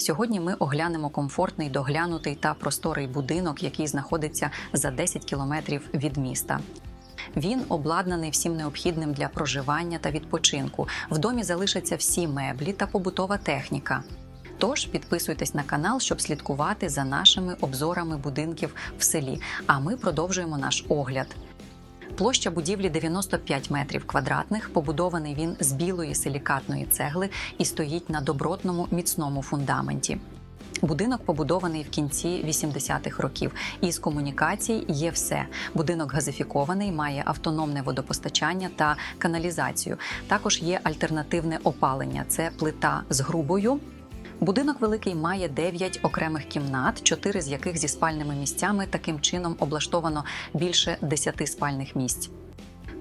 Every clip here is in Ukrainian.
Сьогодні ми оглянемо комфортний, доглянутий та просторий будинок, який знаходиться за 10 кілометрів від міста. Він обладнаний всім необхідним для проживання та відпочинку. В домі залишаться всі меблі та побутова техніка. Тож підписуйтесь на канал, щоб слідкувати за нашими обзорами будинків в селі. А ми продовжуємо наш огляд. Площа будівлі 95 метрів квадратних. Побудований він з білої силікатної цегли і стоїть на добротному міцному фундаменті. Будинок побудований в кінці 80-х років. Із комунікацій є все. Будинок газифікований, має автономне водопостачання та каналізацію. Також є альтернативне опалення це плита з грубою. Будинок великий має 9 окремих кімнат, 4 з яких зі спальними місцями. Таким чином облаштовано більше 10 спальних місць.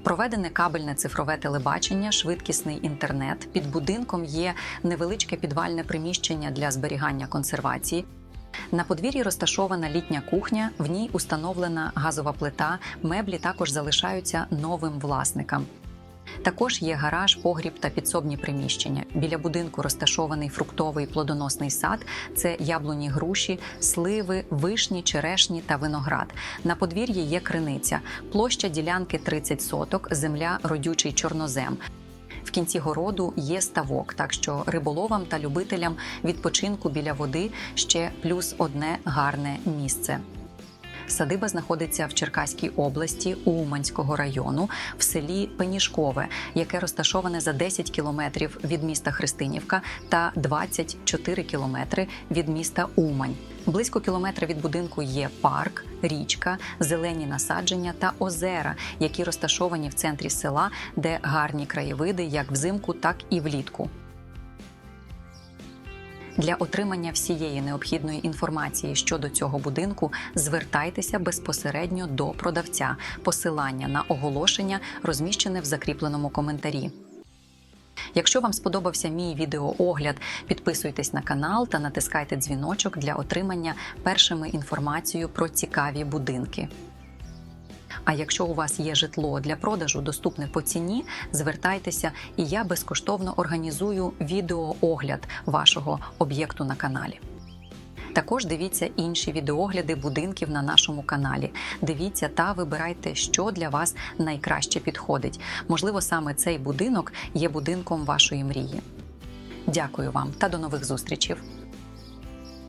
Проведене кабельне цифрове телебачення, швидкісний інтернет. Під будинком є невеличке підвальне приміщення для зберігання консервації. На подвір'ї розташована літня кухня, в ній установлена газова плита. Меблі також залишаються новим власникам. Також є гараж, погріб та підсобні приміщення. Біля будинку розташований фруктовий плодоносний сад. Це яблуні, груші, сливи, вишні, черешні та виноград. На подвір'ї є криниця, площа ділянки 30 соток, земля родючий чорнозем. В кінці городу є ставок, так що риболовам та любителям відпочинку біля води ще плюс одне гарне місце. Садиба знаходиться в Черкаській області Уманського району в селі Пеніжкове, яке розташоване за 10 кілометрів від міста Христинівка та 24 кілометри від міста Умань. Близько кілометра від будинку є парк, річка, зелені насадження та озера, які розташовані в центрі села, де гарні краєвиди як взимку, так і влітку. Для отримання всієї необхідної інформації щодо цього будинку звертайтеся безпосередньо до продавця. Посилання на оголошення розміщене в закріпленому коментарі. Якщо вам сподобався мій відеоогляд, підписуйтесь на канал та натискайте дзвіночок для отримання першими інформацію про цікаві будинки. А якщо у вас є житло для продажу доступне по ціні, звертайтеся, і я безкоштовно організую відеоогляд вашого об'єкту на каналі. Також дивіться інші відеогляди будинків на нашому каналі. Дивіться та вибирайте, що для вас найкраще підходить. Можливо, саме цей будинок є будинком вашої мрії. Дякую вам та до нових зустрічей!